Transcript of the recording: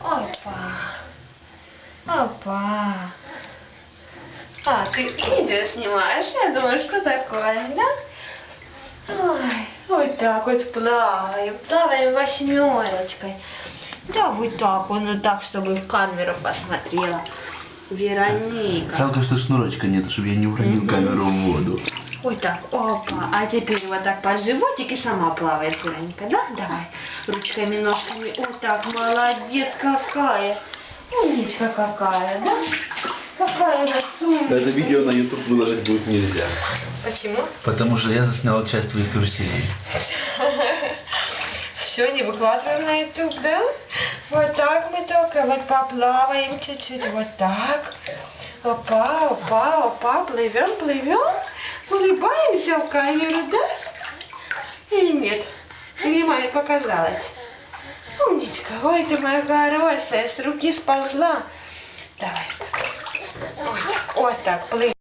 Опа. Опа. А, ты видео снимаешь? Я думаю, что такое, да? Ой, вот так вот плаваем, плаваем восьмерочкой. Да, вот так, вот, ну так, чтобы в камеру посмотрела. Вероника. Жалко, что шнурочка нет, чтобы я не уронил камеру в воду. Так, опа. А теперь вот так по животике сама плавает, Вероника, да? Давай. Ручками, ножками. Вот так, молодец какая. Умничка какая, да? Какая она умничка. Это видео на YouTube выложить будет нельзя. Почему? Потому что я заснял часть твоих трусей. Все, не выкладываем на YouTube, да? Вот так мы только вот поплаваем чуть-чуть, вот так. Опа, опа, опа, плывем, плывем. Улыбаемся в камеру, да? Или нет? Или маме показалось? Умничка, ой, ты моя хорошая, с руки сползла. Давай. Ой, вот так, плывем.